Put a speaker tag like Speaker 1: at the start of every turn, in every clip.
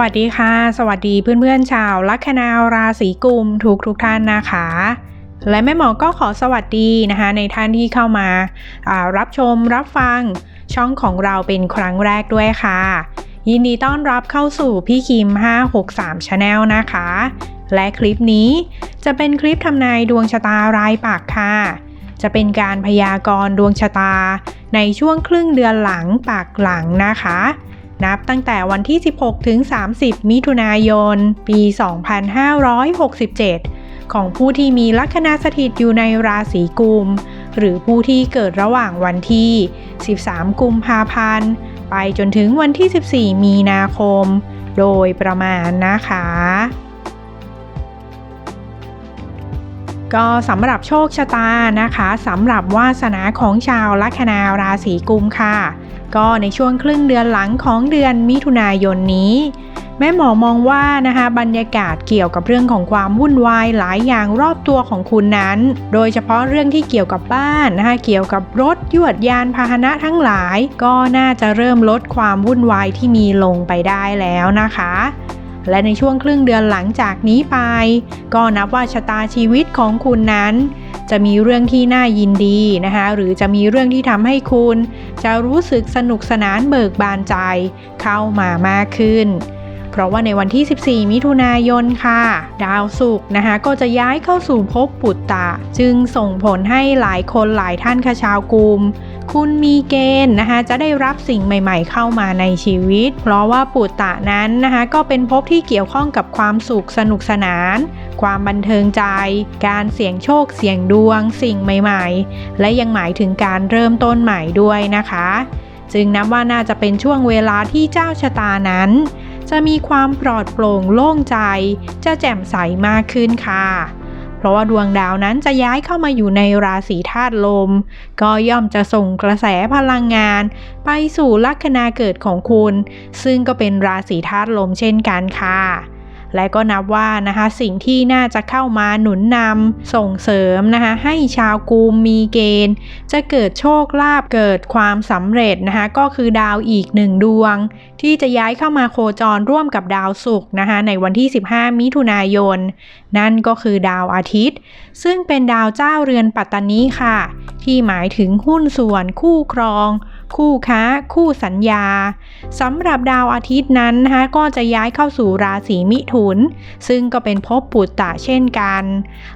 Speaker 1: วัสดีค่ะ สวัสดีเพื่อนๆชาวลัคนาราศีกุมทุกทุกๆท่านนะคะ และแม่หมอก็ขอสวัสดีนะคะ ในท่านที่เข้ามาารับชมรับฟังช่องของเราเป็นครั้งแรกด้วยค่ะ ยินดีต้อนรับเข้าสู่พี่คิม 563 Channel นะคะ และคลิปนี้จะเป็นคลิปทำนายดวงชะตารายปากค่ะ จะเป็นการพยากรณ์ดวงชะตาในช่วงครึ่งเดือนหลังปากหลังนะคะ นับตั้งแต่วันที่ 16 ถึง 30 มิถุนายน ปี 2567 ของผู้ที่มีลัคนาสถิตอยู่ในราศีกุม หรือผู้ที่เกิดระหว่างวันที่ 13 กุมภาพันธ์ ไปจนถึงวันที่ 14 มีนาคม โดยประมาณนะคะ ก็สำหรับโชคชะตานะคะสำหรับวาสนาของชาวลัคนาราศีกุมค่ะ ก็ในช่วงครึ่งเดือนหลังของเดือนมิถุนายนนี้ แม่หมอมองว่านะคะบรรยากาศเกี่ยวกับเรื่องของความวุ่นวายหลายอย่างรอบตัวของคุณนั้น โดยเฉพาะเรื่องที่เกี่ยวกับบ้านนะคะเกี่ยวกับรถยวดยานพาหนะทั้งหลาย ก็น่าจะเริ่มลดความวุ่นวายที่มีลงไปได้แล้วนะคะ และในช่วงครึ่งเดือนหลังจากนี้ไป ก็นับว่าชะตาชีวิตของคุณนั้น จะมีเรื่องที่น่ายินดีนะคะ หรือจะมีเรื่องที่ทำให้คุณ จะรู้สึกสนุกสนานเบิกบานใจเข้ามามากขึ้น เพราะว่าในวันที่ 14 มิถุนายนค่ะ ดาวศุกร์นะคะก็จะย้ายเข้าสู่ภพปุตตะ จึงส่งผลให้หลายคนหลายท่านคชาวกุม คุณมีเกณฑ์นะคะจะได้รับสิ่งใหม่ ๆ เข้ามาในชีวิต เพราะว่าปุตตะนั้นนะคะก็เป็นภพที่เกี่ยวข้องกับความสุขสนุกสนาน ความบันเทิงใจ การเสี่ยงโชคเสี่ยงดวง สิ่งใหม่ ๆ และยังหมายถึงการเริ่มต้นใหม่ด้วยนะคะ จึงนับว่าน่าจะเป็นช่วงเวลาที่เจ้าชะตานั้น จะมีความปลอดโปร่งโล่งใจ จะแจ่มใสมากขึ้นค่ะ เพราะว่าดวงดาวนั้นจะย้ายเข้ามาอยู่ในราศีธาตุลม ก็ย่อมจะส่งกระแสพลังงาน ไปสู่ลัคนาเกิดของคุณ ซึ่งก็เป็นราศีธาตุลมเช่นกันค่ะ และก็นับว่านะคะสิ่งที่น่าจะเข้ามาหนุนนำส่งเสริมนะคะให้ชาวกุมมีเกณฑ์ จะเกิดโชคลาภเกิดความสำเร็จนะคะก็คือดาวอีกหนึ่งดวง ที่จะย้ายเข้ามาโคจรร่วมกับดาวศุกร์นะคะในวันที่ 15 มิถุนายน นั่นก็คือดาวอาทิตย์ ซึ่งเป็นดาวเจ้าเรือนปัตตานีค่ะ ที่หมายถึงหุ้นส่วนคู่ครอง คู่ค้า คู่สัญญาสำหรับดาวอาทิตย์นั้นนะคะก็จะย้ายเข้าสู่ราศีมิถุน ซึ่งก็เป็นภพปุตตะเช่นกัน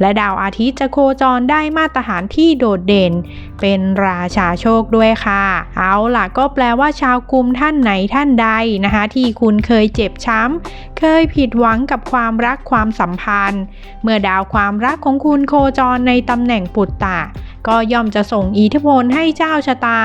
Speaker 1: และดาวอาทิตย์จะโคจรได้มาตรฐานที่โดดเด่น เป็นราชาโชคด้วยค่ะ เอาล่ะก็แปลว่าชาวกุมท่านไหนท่านใดนะคะ ที่คุณเคยเจ็บช้ำเคยผิดหวังกับความรักความสัมพันธ์ เมื่อดาวความรักของคุณโคจรในตำแหน่งปุตตะ ก็ย่อมจะส่งอิทธิพลให้เจ้าชะตา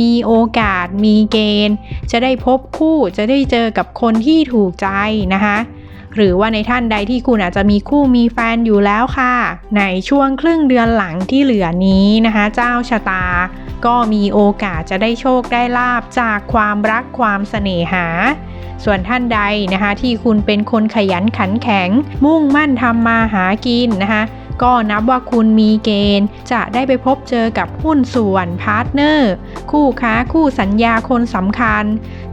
Speaker 1: มีโอกาส มีเกณฑ์ จะได้พบคู่จะได้เจอกับคนที่ถูกใจนะคะหรือว่าในท่านใดที่คุณอาจจะมีคู่มีแฟนอยู่แล้วค่ะ ในช่วงครึ่งเดือนหลังที่เหลือนี้นะคะ เจ้าชะตา ก็มีโอกาสจะได้โชคได้ลาบจากความรักความเสน่หา ส่วนท่านใดนะคะที่คุณเป็นคนขยันขันแข็ง มุ่งมั่นทำมาหากินนะคะ ก็นับว่าคุณมีเกณฑ์ จะได้ไปพบเจอกับหุ้นส่วนพาร์ทเนอร์ คู่ค้าคู่สัญญาคนสำคัญ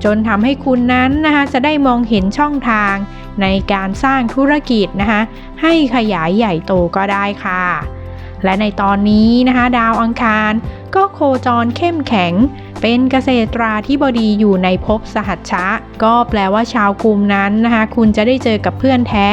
Speaker 1: จนทำให้คุณนั้นนะคะจะได้มองเห็นช่องทาง ในการสร้างธุรกิจนะคะให้ขยายใหญ่โตก็ได้ค่ะ และในตอนนี้นะคะดาวอังคาร ก็โคจรเข้มแข็ง เป็นเกษตราธิบดีอยู่ในภพสหัชชะ ก็แปลว่าชาวกลุ่มนั้นนะคะ คุณจะได้เจอกับเพื่อนแท้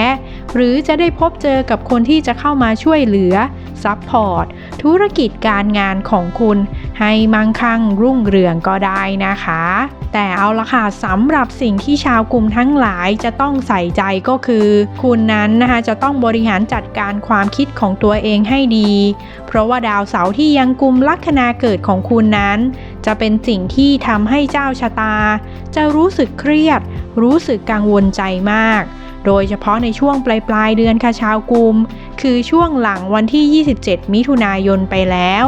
Speaker 1: หรือจะได้พบเจอกับคนที่จะเข้ามาช่วยเหลือซัพพอร์ตธุรกิจการงานของคุณ ให้มั่งคั่งรุ่งเรืองก็ได้นะคะ แต่เอาละค่ะสำหรับสิ่งที่ชาวกลุ่มทั้งหลายจะต้องใส่ใจก็คือ คุณนั้นนะคะจะต้องบริหารจัดการความคิดของตัวเองให้ดีเพราะว่าดาวเสาร์ที่ยังกุมลัคนาเกิดของคุณนั้น จะเป็นสิ่งที่ทำให้เจ้าชะตา จะรู้สึกเครียด รู้สึกกังวลใจมาก โดยเฉพาะในช่วงปลายปลายเดือนค่ะชาวกุม คือช่วงหลังวันที่ 27 มิถุนายนไปแล้ว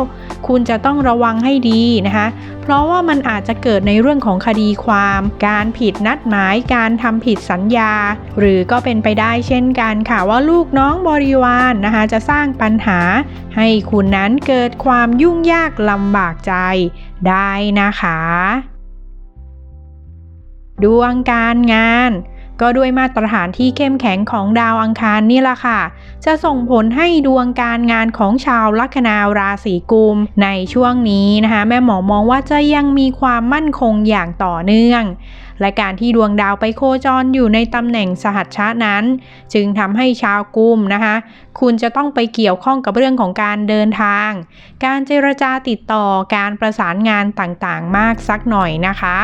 Speaker 1: คุณจะต้องระวังให้ดีนะคะ เพราะว่ามันอาจจะเกิดในเรื่องของคดีความ การผิดนัดหมาย การทำผิดสัญญา หรือก็เป็นไปได้เช่นกันค่ะว่าลูกน้องบริวารนนะคะจะสร้างปัญหา ให้คุณนั้นเกิดความยุ่งยากลำบากใจได้นะคะ ดวงการงาน ก็ด้วยมาตรฐานที่เข้มแข็งของดาวอังคารนี่แหละค่ะ จะส่งผลให้ดวงการงานของชาวลัคนาราศีกุม ในช่วงนี้นะคะ แม่หมอมองว่าจะยังมีความมั่นคงอย่างต่อเนื่อง และการที่ดวงดาวไปโคจรอยู่ในตำแหน่งสหัชชะนั้น จึงทำให้ชาวกุมนะคะ คุณจะต้องไปเกี่ยวข้องกับเรื่องของการเดินทาง การเจรจาติดต่อการประสานงานต่างๆ มากสักหน่อยนะคะ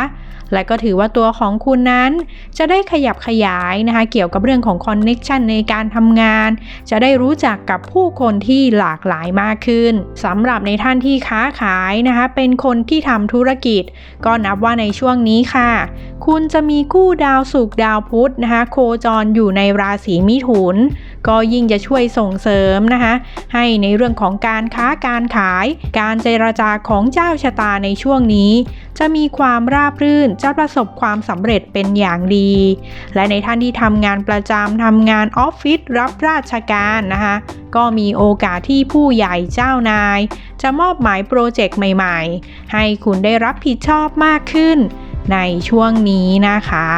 Speaker 1: และก็ถือว่าตัวของคุณนั้น จะได้ขยับขยายนะคะ เกี่ยวกับเรื่องของคอนเน็ชันในการทำงาน จะได้รู้จักกับผู้คนที่หลากหลายมากขึ้นสำหรับในท่านที่ค้าขายนะคะ เป็นคนที่ทำธุรกิจ ก็นับว่าในช่วงนี้ค่ะคุณจะมีคู่ดาวศุกดาวพุธนะคะโคจรอยู่ในราศีมิถุน ก็ยิ่งจะช่วยส่งเสริมนะคะให้ในเรื่องของการค้าการขาย การเจรจาของเจ้าชะตาในช่วงนี้ จะมีความราบรื่นจะประสบความสำเร็จเป็นอย่างดี และในท่านที่ทำงานประจำทำงานออฟฟิศรับราชการนะคะก็มีโอกาสที่ผู้ใหญ่เจ้านาย จะมอบหมายโปรเจกต์ใหม่ ๆ ให้คุณได้รับผิดชอบมากขึ้น ในช่วงนี้นะคะ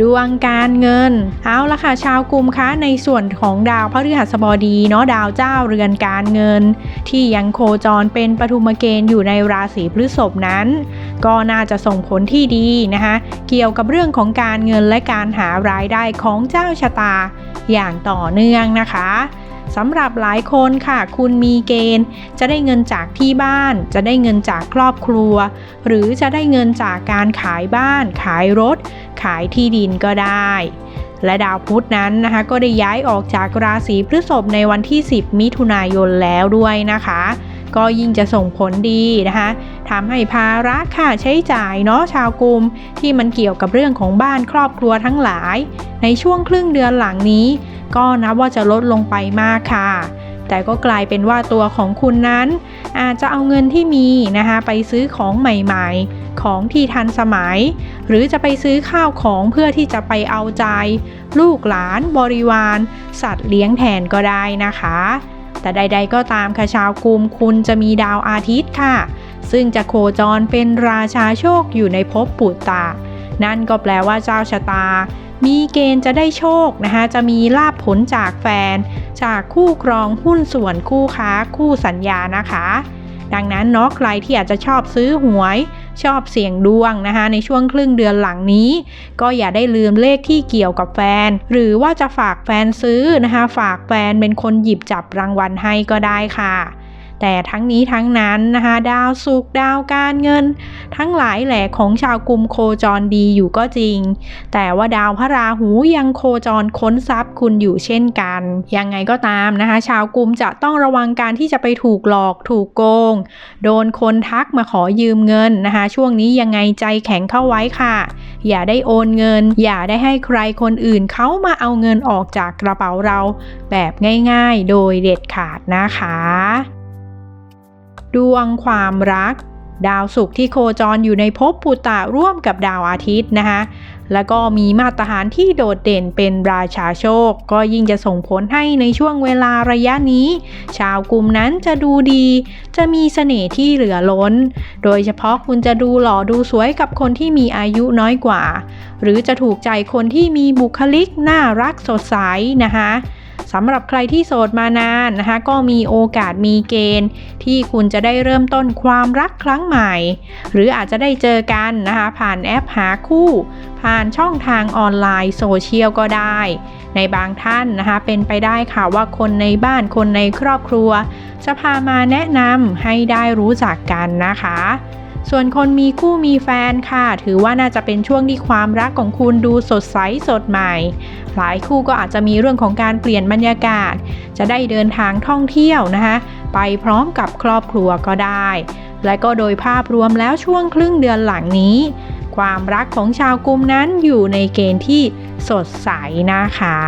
Speaker 1: ดวงการเงิน เอาละค่ะชาวกลุ่มคะในส่วนของดาวพฤหัสบดีเนาะดาวเจ้าเรือนการเงิน ที่ยังโคจรเป็นปฐุมเกณฑ์อยู่ในราศีพฤษภนั้น ก็น่าจะส่งผลที่ดีนะคะเกี่ยวกับเรื่องของการเงินและการหารายได้ของเจ้าชะตาอย่างต่อเนื่องนะคะ สำหรับหลายคนค่ะ คุณมีเกณฑ์ จะได้เงินจากที่บ้าน จะได้เงินจากครอบครัว หรือจะได้เงินจากการขายบ้าน ขายรถ ขายที่ดินก็ได้ และดาวพุธนั้นนะคะก็ได้ย้ายออกจากราศีพฤษภในวันที่ 10 มิถุนายนแล้วด้วยนะคะ ก็ยิ่งจะส่งผลดีนะคะทำให้ภาระค่าใช้จ่ายเนาะชาวกลุ่มที่มันเกี่ยวกับเรื่องของบ้านครอบครัวทั้งหลาย ในช่วงครึ่งเดือนหลังนี้ ก็นับว่าจะลดลงไปมากค่ะแต่ก็กลายเป็นว่าตัวของคุณนั้น อาจจะเอาเงินที่มีนะคะไปซื้อของใหม่ๆ ของที่ทันสมัย หรือจะไปซื้อข้าวของเพื่อที่จะไปเอาใจ ลูกหลานบริวาร สัตว์เลี้ยงแทนก็ได้นะคะ แต่ใด ๆ ก็ตามค่ะชาวกุมคุณจะมีดาวอาทิตย์ค่ะ ซึ่งจะโคจรเป็นราชาโชคอยู่ในภพปุตตะ นั่นก็แปลว่าเจ้าชะตา มีเกณฑ์จะได้โชคนะคะจะมีลาบผลจากแฟน จากคู่ครองหุ้นส่วนคู่ค้าคู่สัญญานะคะ ดังนั้นเนาะใครที่อาจจะชอบซื้อหวย ชอบเสี่ยงดวงนะคะ ในช่วงครึ่งเดือนหลังนี้ ก็อย่าได้ลืมเลขที่เกี่ยวกับแฟน หรือว่าจะฝากแฟนซื้อนะคะ ฝากแฟนเป็นคนหยิบจับรางวัลให้ก็ได้ค่ะ แต่ทั้งนี้ทั้งนั้นนะคะดาวสุขดาวการเงิน ทั้งหลายแหล่ของชาวกลุ่มโคจรดีอยู่ก็จริง แต่ว่าดาวพระราหูยังโคจรค้นทรัพย์คุณอยู่เช่นกัน ยังไงก็ตามนะคะ ชาวกลุ่มจะต้องระวังการที่จะไปถูกหลอกถูกโกง โดนคนทักมาขอยืมเงินนะคะ ช่วงนี้ยังไงใจแข็งเข้าไว้ค่ะ อย่าได้โอนเงิน อย่าได้ให้ใครคนอื่นเขามาเอาเงินออกจากกระเป๋าเรา แบบง่ายๆ โดยเด็ดขาดนะคะ ดวงความรัก ดาวศุกร์ที่โคจรอยู่ในภพปุตตะร่วมกับดาวอาทิตย์นะคะแล้วก็มีมาตรฐานที่โดดเด่นเป็นราชาโชค ก็ยิ่งจะส่งผลให้ในช่วงเวลาระยะนี้ ชาวกลุ่มนั้นจะดูดี จะมีเสน่ห์ที่เหลือล้น โดยเฉพาะคุณจะดูหล่อดูสวยกับคนที่มีอายุน้อยกว่า หรือจะถูกใจคนที่มีบุคลิกน่ารักสดใสนะคะ สำหรับใครที่โสดมานานนะคะ ก็มีโอกาสมีเกณฑ์ ที่คุณจะได้เริ่มต้นความรักครั้งใหม่ หรืออาจจะได้เจอกันนะคะ ผ่านแอปหาคู่ ผ่านช่องทางออนไลน์โซเชียลก็ได้ ในบางท่านนะคะ เป็นไปได้ค่ะว่าคนในบ้านคนในครอบครัว จะพามาแนะนำให้ได้รู้จักกันนะคะ ส่วนคนมีคู่มีแฟนค่ะ ถือว่าน่าจะเป็นช่วงที่ความรักของคุณดูสดใสสดใหม่ หลายคู่ก็อาจจะมีเรื่องของการเปลี่ยนบรรยากาศ จะได้เดินทางท่องเที่ยวนะคะ ไปพร้อมกับครอบครัวก็ได้ และก็โดยภาพรวมแล้วช่วงครึ่งเดือนหลังนี้ ความรักของชาวกลุ่มนั้นอยู่ในเกณฑ์ที่สดใสนะคะ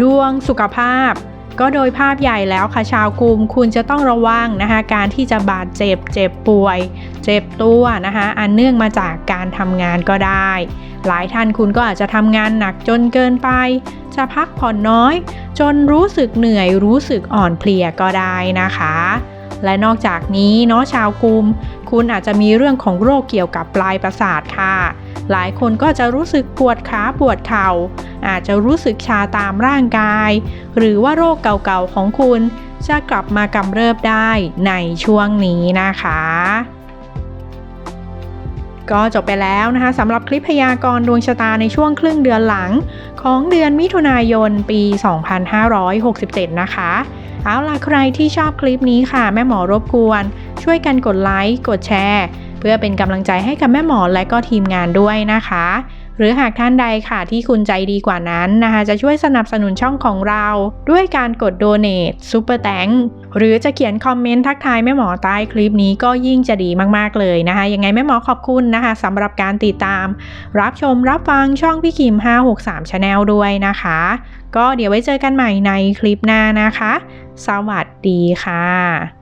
Speaker 1: ดวงสุขภาพ ก็โดยภาพใหญ่แล้วค่ะชาวกลุ่มคุณจะต้องระวังนะคะการที่จะบาดเจ็บเจ็บป่วย เจ็บตัวนะคะอันเนื่องมาจากการทำงานก็ได้ หลายท่านคุณก็อาจจะทำงานหนักจนเกินไป จะพักผ่อนน้อย จนรู้สึกเหนื่อยรู้สึกอ่อนเพลียก็ได้นะคะ และนอกจากนี้เนาะชาวกุม คุณอาจจะมีเรื่องของโรคเกี่ยวกับปลายประสาทค่ะ หลายคนก็จะรู้สึกปวดขาปวดเข่า อาจจะรู้สึกชาตามร่างกาย หรือว่าโรคเก่าๆของคุณ จะกลับมากำเริบได้ในช่วงนี้นะคะก็จบไปแล้วนะคะสำหรับคลิปพยากรณ์ดวงชะตาในช่วงครึ่งเดือนหลัง ของเดือนมิถุนายนปี 2567 นะคะ เอาล่ะใครที่ชอบคลิปนี้ค่ะ แม่หมอรบกวน ช่วยกันกดไลค์กดแชร์ เพื่อเป็นกำลังใจให้กับแม่หมอและก็ทีมงานด้วยนะคะ หรือหากท่านใดค่ะที่คุณใจดีกว่านั้นนะคะจะช่วยสนับสนุนช่องของเรา ด้วยการกดโดเน a t ซูเปอร์แตงหรือจะเขียนคอมเมนต์ทักทายแม่หมอใต้คลิปนี้ก็ยิ่งจะดีมากๆเลยนะคะ ยังไงแม่หมอขอบคุณนะคะสำหรับการติดตาม รับชมรับฟังช่องพี่คิม 563 Channel ด้วยนะคะ ก็เดี๋ยวไว้เจอกันใหม่ในคลิปหน้านะคะ สวัสดีค่ะ